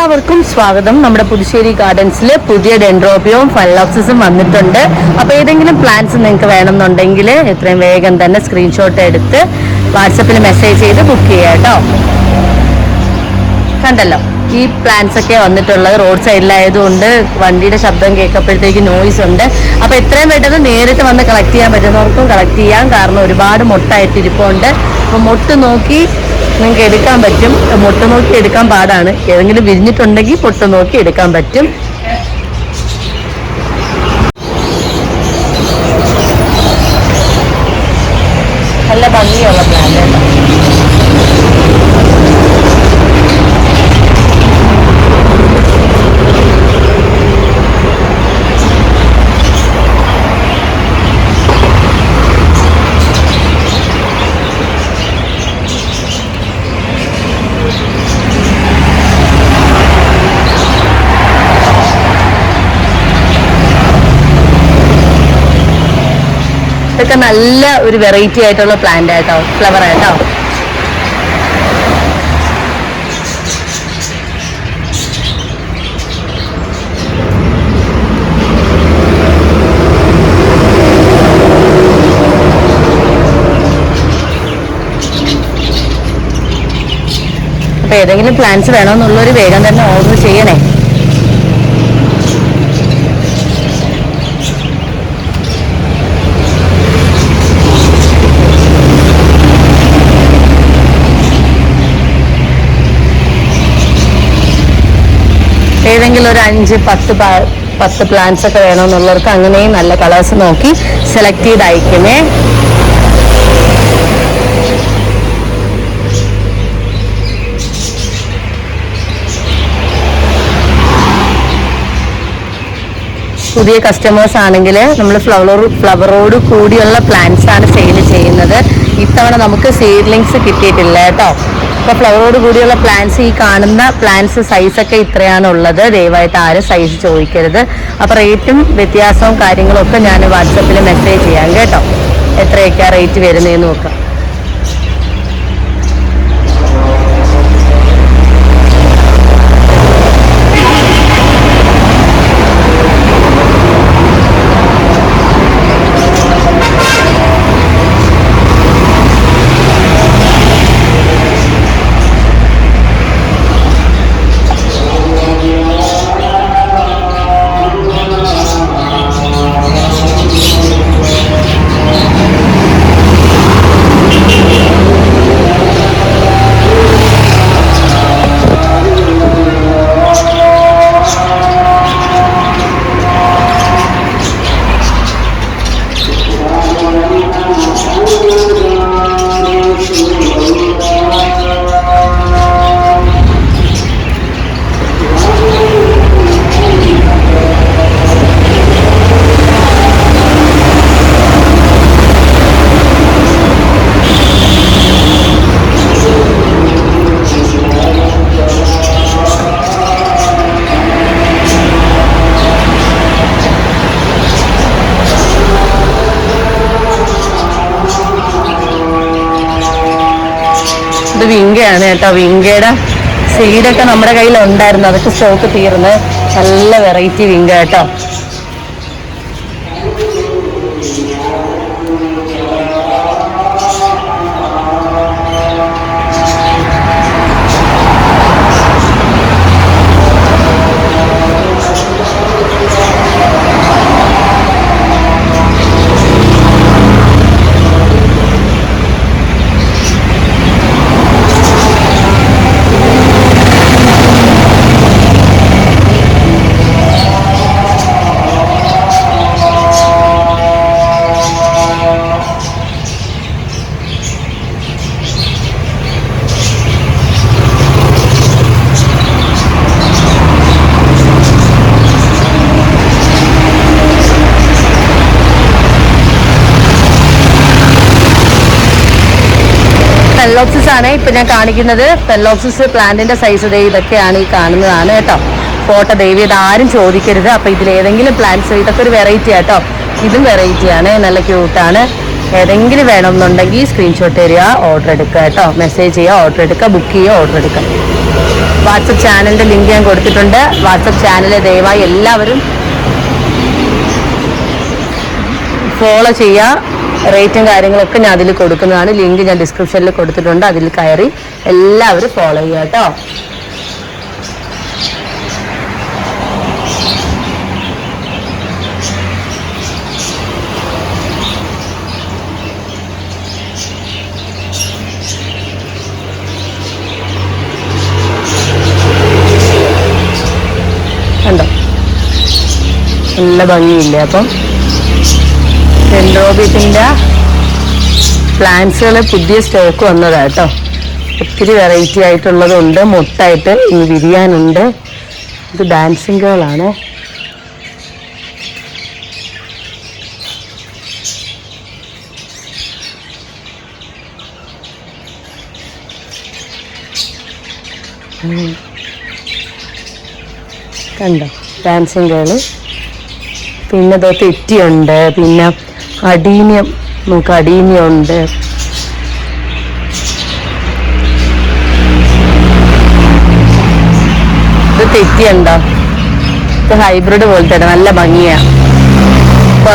എല്ലാവർക്കും സ്വാഗതം. നമ്മുടെ പുതുശ്ശേരി ഗാർഡൻസിൽ പുതിയ ഡെൻഡ്രോബിയവും ഫലോക്സിസും വന്നിട്ടുണ്ട്. അപ്പോൾ ഏതെങ്കിലും പ്ലാൻസ് നിങ്ങൾക്ക് വേണമെന്നുണ്ടെങ്കിൽ എത്രയും വേഗം തന്നെ സ്ക്രീൻഷോട്ട് എടുത്ത് വാട്സപ്പിൽ മെസ്സേജ് ചെയ്ത് ബുക്ക് ചെയ്യാം കേട്ടോ. കണ്ടല്ലോ ഈ പ്ലാൻസ് ഒക്കെ വന്നിട്ടുള്ളത് റോഡ് സൈഡിലായതുകൊണ്ട് വണ്ടിയുടെ ശബ്ദം കേൾക്കപ്പോഴത്തേക്ക് നോയ്സ് ഉണ്ട്. അപ്പോൾ എത്രയും പെട്ടെന്ന് നേരിട്ട് വന്ന് കളക്ട് ചെയ്യാൻ പറ്റുന്നവർക്കും കളക്ട് ചെയ്യാം. കാരണം ഒരുപാട് മുട്ടായിട്ടിരിപ്പുണ്ട് അപ്പോൾ മുട്ട് നോക്കി നിങ്ങൾക്ക് എടുക്കാൻ പറ്റും. മുട്ട നോക്കി എടുക്കാൻ പാടാണ്. ഏതെങ്കിലും വിരിഞ്ഞിട്ടുണ്ടെങ്കിൽ പൊട്ട നോക്കി എടുക്കാൻ പറ്റും. നല്ല ഭംഗിയുള്ള പ്ലാന്റ് ഇതൊക്കെ നല്ല ഒരു വെറൈറ്റി ആയിട്ടുള്ള പ്ലാന്റ് ആയിട്ടോ ഫ്ലവർ ആയിട്ടോ അപ്പൊ ഏതെങ്കിലും പ്ലാൻസ് വേണമെന്നുള്ളൊരു വേഗം തന്നെ ഓർഡർ ചെയ്യണേ. ഏതെങ്കിലും ഒരു അഞ്ച് പത്ത് പത്ത് പ്ലാന്റ്സ് ഒക്കെ വേണമെന്നുള്ളവർക്ക് അങ്ങനെയും നല്ല കളേഴ്സ് നോക്കി സെലക്ട് ചെയ്ത് അയക്കുന്നേ പുതിയ കസ്റ്റമേഴ്സ് ആണെങ്കിൽ നമ്മൾ ഫ്ലവർ ഫ്ലവറോട് കൂടിയുള്ള പ്ലാന്റ്സ് ആണ് സെയിൽ ചെയ്യുന്നത്. ഇത്തവണ നമുക്ക് സീഡ്ലിങ്സ് കിട്ടിയിട്ടില്ല കേട്ടോ. അപ്പോൾ ഫ്ലവറോട് കൂടിയുള്ള പ്ലാന്റ്സ് ഈ കാണുന്ന പ്ലാന്റ്സ് സൈസൊക്കെ ഇത്രയാണ് ഉള്ളത് ദയവായിട്ട് ആരും സൈസ് ചോദിക്കരുത്. അപ്പോൾ റേറ്റും വ്യത്യാസവും കാര്യങ്ങളൊക്കെ ഞാൻ വാട്സപ്പിൽ മെസ്സേജ് ചെയ്യാം കേട്ടോ. എത്രയൊക്കെയാണ് റേറ്റ് വരുന്നതെന്ന് നോക്കാം. വിങ്കയാണ് കേട്ടോ. വിങ്കയുടെ സീഡൊക്കെ നമ്മുടെ കയ്യിൽ ഉണ്ടായിരുന്നു അതൊക്കെ സ്റ്റോക്ക് തീർന്ന്. നല്ല വെറൈറ്റി വിങ്ക കേട്ടോ. പെല്ലോക്സിസ് ആണ് ഇപ്പൊ ഞാൻ കാണിക്കുന്നത്. ഫെല്ലോക്സിസ് പ്ലാന്റിന്റെ സൈസ് ഇതൊക്കെയാണ് ഈ കാണുന്നതാണ് കേട്ടോ. ഫോട്ടോ ദേവി ഇത് ആരും ചോദിക്കരുത്. അപ്പൊ ഇതിൽ ഏതെങ്കിലും പ്ലാന്റ്സ് ഇതൊക്കെ ഒരു വെറൈറ്റി ആട്ടോ. ഇതും വെറൈറ്റി ആണ്. നല്ല ക്യൂട്ടാണ് ഏതെങ്കിലും വേണമെന്നുണ്ടെങ്കിൽ സ്ക്രീൻഷോട്ട് തരിക ഓർഡർ എടുക്കുക കേട്ടോ. മെസ്സേജ് ചെയ്യുക ഓർഡർ എടുക്കുക ബുക്ക് ചെയ്യുക ഓർഡർ എടുക്കുക. വാട്സപ്പ് ചാനലിന്റെ ലിങ്ക് ഞാൻ കൊടുത്തിട്ടുണ്ട്. വാട്സപ്പ് ചാനൽ ദയവായി എല്ലാവരും ഫോളോ ചെയ്യുക. റേറ്റും കാര്യങ്ങളൊക്കെ ഞാൻ അതിൽ കൊടുക്കുന്നതാണ്. ലിങ്ക് ഞാൻ ഡിസ്ക്രിപ്ഷനിൽ കൊടുത്തിട്ടുണ്ട്. അതിൽ കയറി എല്ലാവരും ഫോളോ ചെയ്യുക കേട്ടോ. കണ്ടോ? നല്ല ഭംഗിയില്ലേ അപ്പം? ഡെൻഡ്രോബിയത്തിന്റെ പ്ലാന്റ്സുകൾ പുതിയ സ്റ്റോക്ക് വന്നതാണ് കേട്ടോ ഒത്തിരി വെറൈറ്റി ആയിട്ടുള്ളതുണ്ട്. മുട്ടായിട്ട് ഇനി വിരിയാനുണ്ട്. ഇത് ഡാൻസിങ് ഗേളാണ് കണ്ടോ? ഡാൻസിങ് ഗേൾ പിന്നെ തെറ്റിയുണ്ട്. പിന്നെ അടീനിയം. നമുക്ക് അടീനിയം ഉണ്ട് ഇത് തെറ്റിയുണ്ടോ ഇത് ഹൈബ്രിഡ് പോലത്തെ നല്ല ഭംഗിയാ. ഇപ്പൊ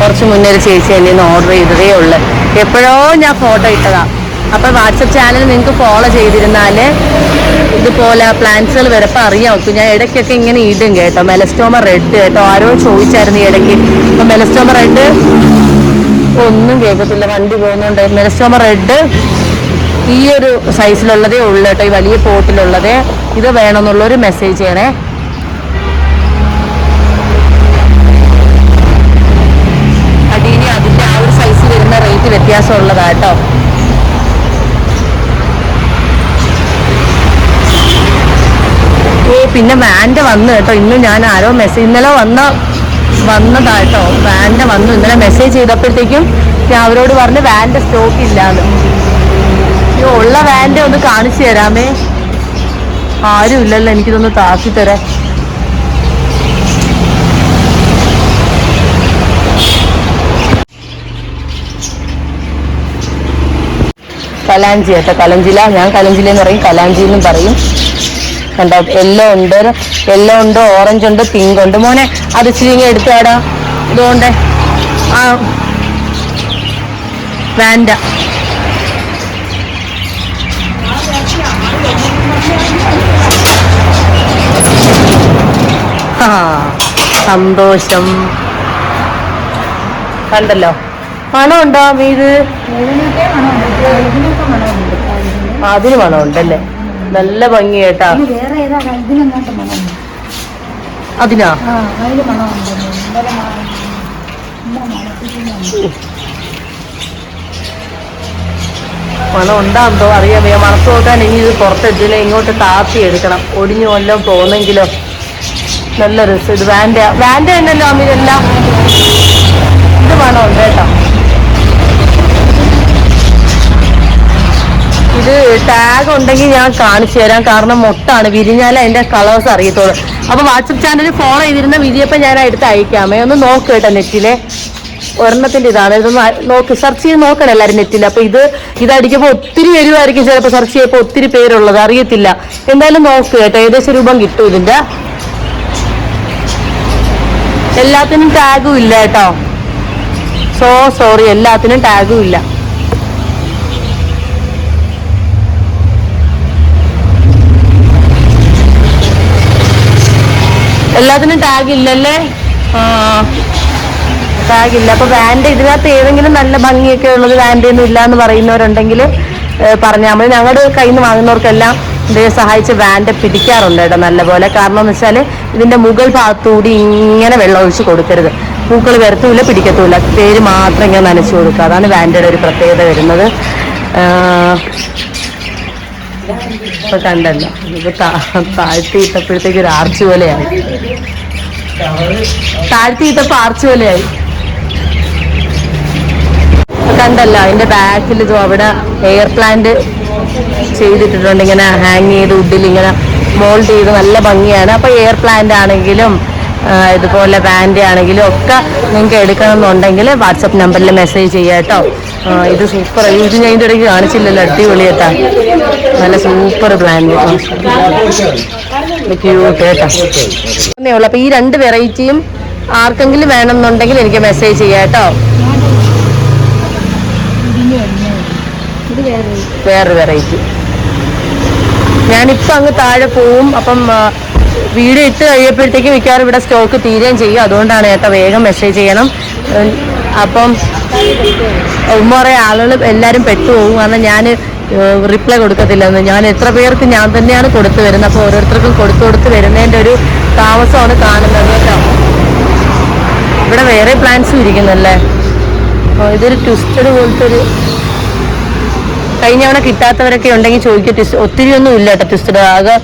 കുറച്ച് മുന്നേ ഒരു ചേച്ചി എന്നെ ഓർഡർ ചെയ്തതേ ഉള്ളു. എപ്പോഴോ ഞാൻ ഫോട്ടോ ഇട്ടതാ. അപ്പൊ വാട്സപ്പ് ചാനൽ നിങ്ങൾക്ക് ഫോളോ ചെയ്തിരുന്നാൽ ഇതുപോലെ പ്ലാന്റ്സുകൾ വരപ്പോ അറിയാം ഒക്കും ഞാൻ ഇടയ്ക്കൊക്കെ ഇങ്ങനെ ഇടും കേട്ടോ. മെലസ്റ്റോമ റെഡ് കേട്ടോ. ആരോ ചോദിച്ചായിരുന്നു ഈ ഇടയ്ക്ക്. ഇപ്പൊ മെലസ്റ്റോമ റെഡ് ഒന്നും കേൾക്കത്തില്ല. വണ്ടി പോകുന്നുണ്ട് മെലസ്റ്റോമ റെഡ് ഈ ഒരു സൈസിലുള്ളതേ ഉള്ളു കേട്ടോ. ഈ വലിയ പോട്ടിലുള്ളതേ ഇത് വേണമെന്നുള്ളൊരു മെസ്സേജ് ചെയ്യണേ. അടീനി അതിന്റെ ആ ഒരു സൈസ് വരുന്ന റേറ്റ് വ്യത്യാസമുള്ളതാ ഓ പിന്നെ വാന്റെ വന്നു കേട്ടോ. ഇന്ന് ഞാൻ ആരോ മെസ്സേജ് ഇന്നലെ വന്ന വന്നതായിട്ടോ വാന്റെ വന്നു. ഇന്നലെ മെസ്സേജ് ചെയ്തപ്പോഴത്തേക്കും ഞാൻ അവരോട് പറഞ്ഞ് വാന്റെ സ്റ്റോക്ക് ഇല്ലാന്ന്. അയ്യോ ഉള്ള വാന്റെ ഒന്ന് കാണിച്ചു തരാമേ. ആരും ഇല്ലല്ലോ എനിക്കിതൊന്ന് താക്കി തരാൻ. കലാഞ്ചി കേട്ടോ. കലഞ്ചില. ഞാൻ കലഞ്ചില എന്ന് പറയും. കലാഞ്ചി എന്നും പറയും. കണ്ടോ? യെല്ലോ ഉണ്ട് യെല്ലോ ഉണ്ട് ഓറഞ്ച് ഉണ്ട് പിങ്ക് ഉണ്ട്. മോനെ അത് ഇച്ചിരി എടുത്താടാ ഇതുകൊണ്ട് ആ വേണ്ട. സന്തോഷം. കണ്ടല്ലോ. മണമുണ്ടോ ഉണ്ടോ മണമുണ്ട് അതിന് മണമുണ്ടല്ലേ നല്ല ഭംഗി കേട്ടാ അതിനാ? മണം ഉണ്ടാന്തോ അറിയാം മണത്ത് നോക്കാൻ ഇനി ഇത് പുറത്തെത്തില്ല. ഇങ്ങോട്ട് താത്തി എടുക്കണം. ഒടിഞ്ഞു കൊല്ലം പോന്നെങ്കിലോ നല്ല രസം. ഇത് വാൻഡ. വാൻഡ ഉണ്ടല്ലോ അമ്മിതെല്ലാം ഇത് മണമുണ്ട്. ടാഗ് ഉണ്ടെങ്കിൽ ഞാൻ കാണിച്ചു തരാം. കാരണം മൊട്ടാണ്. വിരിഞ്ഞാൽ അതിന്റെ കളേഴ്സ് അറിയത്തുള്ളൂ. അപ്പൊ വാട്സപ്പ് ചാനൽ ഫോളോ ചെയ്തിരുന്ന വിരിയപ്പം ഞാൻ എടുത്ത് അയക്കാമേ. ഒന്ന് നോക്ക് കേട്ടോ നെറ്റിലെ. ഒരെണ്ണത്തിന്റെ ഇതാണ്. ഇതൊന്ന് നോക്ക്. സെർച്ച് ചെയ്ത് നോക്കണം എല്ലാരും നെറ്റിൽ അപ്പൊ ഇത് ഇതടിക്കുമ്പോൾ ഒത്തിരി വരുമായിരിക്കും ചിലപ്പോൾ സെർച്ച് ചെയ്യപ്പോ ഒത്തിരി പേരുള്ളത്. അറിയത്തില്ല. എന്തായാലും നോക്ക് കേട്ടോ. ഏകദേശം രൂപം കിട്ടും ഇതിന്റെ. എല്ലാത്തിനും ടാഗും ഇല്ല കേട്ടോ. സോ സോറി എല്ലാത്തിനും ടാഗും ഇല്ല. എല്ലാത്തിനും ടാഗ് ഇല്ലല്ലേ? ടാഗ് ഇല്ല. അപ്പൊ വാൻഡ് ഇതിനകത്ത് ഏതെങ്കിലും നല്ല ഭംഗിയൊക്കെ ഉള്ളത് വാൻഡ് ഒന്നും ഇല്ല എന്ന് പറയുന്നവരുണ്ടെങ്കിൽ പറഞ്ഞാൽ മതി. ഞങ്ങളുടെ കയ്യിൽ നിന്ന് വാങ്ങുന്നവർക്കെല്ലാം ഇതേ സഹായിച്ച് വാൻഡ് പിടിക്കാറുണ്ട് കേട്ടോ നല്ലപോലെ. കാരണം എന്ന് വെച്ചാൽ ഇതിന്റെ മുകൾ ഭാഗത്തുകൂടി ഇങ്ങനെ വെള്ളം ഒഴിച്ച് കൊടുക്കരുത്. പൂക്കൾ വരത്തൂല പിടിക്കത്തൂല. പേര് മാത്രം ഇങ്ങനെ നനച്ചു കൊടുക്കുക. അതാണ് വാൻഡയുടെ ഒരു പ്രത്യേകത വരുന്നത്. ഇപ്പൊ കണ്ടല്ലോ. ഇപ്പൊ താഴ്ത്തിയിട്ടപ്പോഴത്തേക്ക് ഒരു ആർച്ച് പോലെയായി. താഴ്ത്തിയിട്ടപ്പോ ആർച്ച് പോലെയായി. കണ്ടല്ലോ അതിന്റെ ബാക്കിൽ അവിടെ എയർ പ്ലാന്റ് ചെയ്തിട്ടിട്ടുണ്ട്. ഇങ്ങനെ ഹാങ് ചെയ്ത് ഉഡിൽ ഇങ്ങനെ മോൾഡ് ചെയ്ത് നല്ല ഭംഗിയാണ്. അപ്പൊ എയർ പ്ലാന്റ് ആണെങ്കിലും ഇതുപോലെ പാന്റ് ആണെങ്കിലും ഒക്കെ നിങ്ങൾക്ക് എടുക്കണമെന്നുണ്ടെങ്കിൽ വാട്സപ്പ് നമ്പറിൽ മെസ്സേജ് ചെയ്യാം കേട്ടോ. ഇത് സൂപ്പർ ഇത് ഞാൻ ഇതിന്റെ ഇടയ്ക്ക് കാണിച്ചില്ലല്ലോ അടിപൊളി കേട്ടാ. നല്ല സൂപ്പർ പ്ലാൻ ക്യൂട്ട് കേട്ടോ. എന്നേ ഉള്ളൂ. അപ്പോൾ ഈ രണ്ട് വെറൈറ്റിയും ആർക്കെങ്കിലും വേണമെന്നുണ്ടെങ്കിൽ എനിക്ക് മെസ്സേജ് ചെയ്യാം കേട്ടോ. വേറൊരു വെറൈറ്റി ഞാനിപ്പോൾ അങ്ങ് താഴെ പോവും. അപ്പം വീഡിയോ ഇട്ട് കഴിയപ്പോഴത്തേക്ക് മിക്കവാറും ഇവിടെ സ്റ്റോക്ക് തീരുകയും ചെയ്യും. അതുകൊണ്ടാണ് ചേട്ടാ വേഗം മെസ്സേജ് ചെയ്യണം. അപ്പം ഒമ്പറേ ആളുകൾ എല്ലാവരും പെട്ടുപോകും. കാരണം ഞാൻ റിപ്ലൈ കൊടുക്കത്തില്ലെന്ന്. ഞാൻ എത്ര പേർക്ക് ഞാൻ തന്നെയാണ് കൊടുത്തു വരുന്നത്. അപ്പോൾ ഓരോരുത്തർക്കും കൊടുത്തു കൊടുത്ത് വരുന്നതിന്റെ ഒരു താമസമാണ് കാണുന്നത് കേട്ടോ. ഇവിടെ വേറെ പ്ലാൻസും ഇരിക്കുന്നല്ലേ? ഇതൊരു ട്വിസ്റ്റഡ് പോലത്തെ ഒരു കഴിഞ്ഞ തവണ കിട്ടാത്തവരൊക്കെ ഉണ്ടെങ്കിൽ ചോദിക്കുക ട്വിസ്റ്റ് ഒത്തിരി ഒന്നും ഇല്ല കേട്ടോ ട്വിസ്റ്റഡ് ആകെ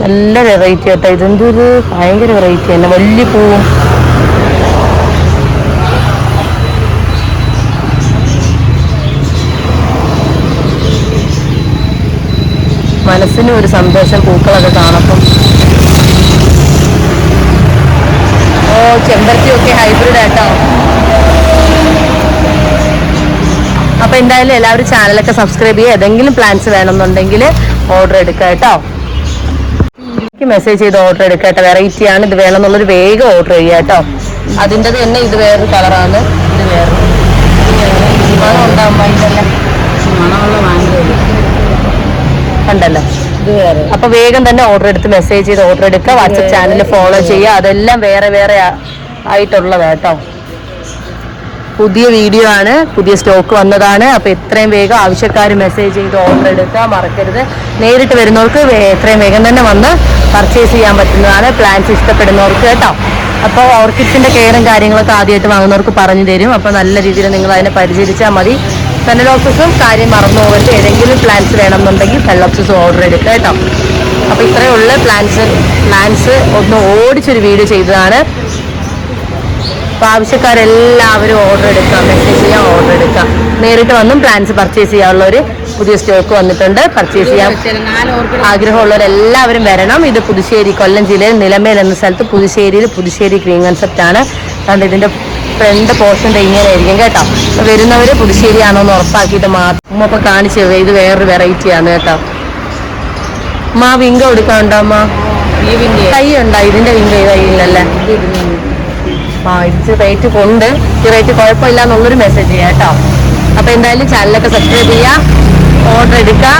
നല്ല വെറൈറ്റി കേട്ടോ ഇതെന്തൊരു ഭയങ്കര വെറൈറ്റി തന്നെ വലിയ പൂവും. മനസ്സിനും ഒരു സന്തോഷം പൂക്കളൊക്കെ കാണപ്പം ഓ ചെമ്പരത്തിയൊക്കെ ഹൈബ്രിഡ് ആട്ടോ. അപ്പൊ എന്തായാലും എല്ലാവരും ചാനലൊക്കെ സബ്സ്ക്രൈബ് ചെയ്യുക. ഏതെങ്കിലും പ്ലാൻസ് വേണമെന്നുണ്ടെങ്കിൽ ഓർഡർ എടുക്കുക കേട്ടോ. മെസ്സേജ് ചെയ്ത് ഓർഡർ എടുക്കുക കേട്ടോ വെറൈറ്റി ആണ്. ഇത് വേണം എന്നുള്ളൊരു വേഗം ഓർഡർ ചെയ്യുക കേട്ടോ. അതിന്റെ തന്നെ ഇത് വേറൊരു കളറാണ് ഇത് വേറെ. കണ്ടല്ലോ? അപ്പൊ വേഗം തന്നെ ഓർഡർ എടുത്ത് മെസ്സേജ് ചെയ്ത് ഓർഡർ എടുക്കുക. വാട്സപ്പ് ചാനൽ ഫോളോ ചെയ്യുക. അതെല്ലാം വേറെ വേറെ ആയിട്ടുള്ളതാട്ടോ ആയിട്ടുള്ളതാ കേട്ടോ. പുതിയ വീഡിയോ ആണ് പുതിയ സ്റ്റോക്ക് വന്നതാണ്. അപ്പോൾ എത്രയും വേഗം ആവശ്യക്കാർ മെസ്സേജ് ചെയ്ത് ഓർഡർ എടുക്കുക മറക്കരുത്. നേരിട്ട് വരുന്നവർക്ക് എത്രയും വേഗം തന്നെ വന്ന് പർച്ചേസ് ചെയ്യാൻ പറ്റുന്നതാണ്. പ്ലാൻസ് ഇഷ്ടപ്പെടുന്നവർക്ക് കേട്ടോ. അപ്പോൾ ഓർക്കിഡ്സിന്റെ കെയറും കാര്യങ്ങളൊക്കെ ആദ്യമായിട്ട് വാങ്ങുന്നവർക്ക് പറഞ്ഞു തരും. അപ്പോൾ നല്ല രീതിയിൽ നിങ്ങൾ അതിനെ പരിചരിച്ചാൽ മതി. ഫെനലോക്സസും കാര്യം മറന്നു പോകരുത്. ഏതെങ്കിലും പ്ലാൻസ് വേണമെന്നുണ്ടെങ്കിൽ ഫെനലോക്സസും ഓർഡർ എടുക്കുക കേട്ടോ. അപ്പോൾ ഇത്രയുള്ള പ്ലാൻസ് പ്ലാൻസ് ഒന്ന് ഓടിച്ചൊരു വീഡിയോ ചെയ്തതാണ്. അപ്പോൾ ആവശ്യക്കാരെല്ലാവരും ഓർഡർ എടുക്കാം മെസ്സേജ് ചെയ്യാം ഓർഡർ എടുക്കാം നേരിട്ട് വന്നും പ്ലാൻസ് പർച്ചേസ് ചെയ്യാനുള്ളവർ പുതിയ സ്റ്റോക്ക് വന്നിട്ടുണ്ട്. പർച്ചേസ് ചെയ്യാം. ആഗ്രഹമുള്ളവരെല്ലാവരും വരണം. ഇത് പുതുശ്ശേരി കൊല്ലം ജില്ലയിൽ നിലമേൽ എന്ന സ്ഥലത്ത് പുതുശ്ശേരിയിൽ പുതുശ്ശേരി ഗ്രീൻ കൺസെപ്റ്റ് ആണ്. അതുകൊണ്ട് ഇതിന്റെ ഫ്രണ്ട് പോർഷൻ ഇങ്ങനെയായിരിക്കും കേട്ടോ. അപ്പൊ വരുന്നവര് പുതുശ്ശേരി ആണോ എന്ന് ഉറപ്പാക്കിയിട്ട് മാത്രം ഉമ്മ ഇപ്പൊ കാണിച്ചു ഇത് വേറൊരു വെറൈറ്റിയാണ് കേട്ടോ. മാ വിങ്ക കൊടുക്കാണ്ടോ അമ്മ കൈ ഉണ്ടോ? ഇതിന്റെ വിങ്ക ഇരുന്നു ആ ഇച്ചിരി റേറ്റ് കൊണ്ട് ഈ റേറ്റ് കുഴപ്പമില്ല എന്നുള്ളൊരു മെസ്സേജ് ചെയ്യാം കേട്ടോ അപ്പൊ എന്തായാലും ചാനലൊക്കെ സബ്സ്ക്രൈബ് ചെയ്യുക ഓർഡർ എടുക്കുക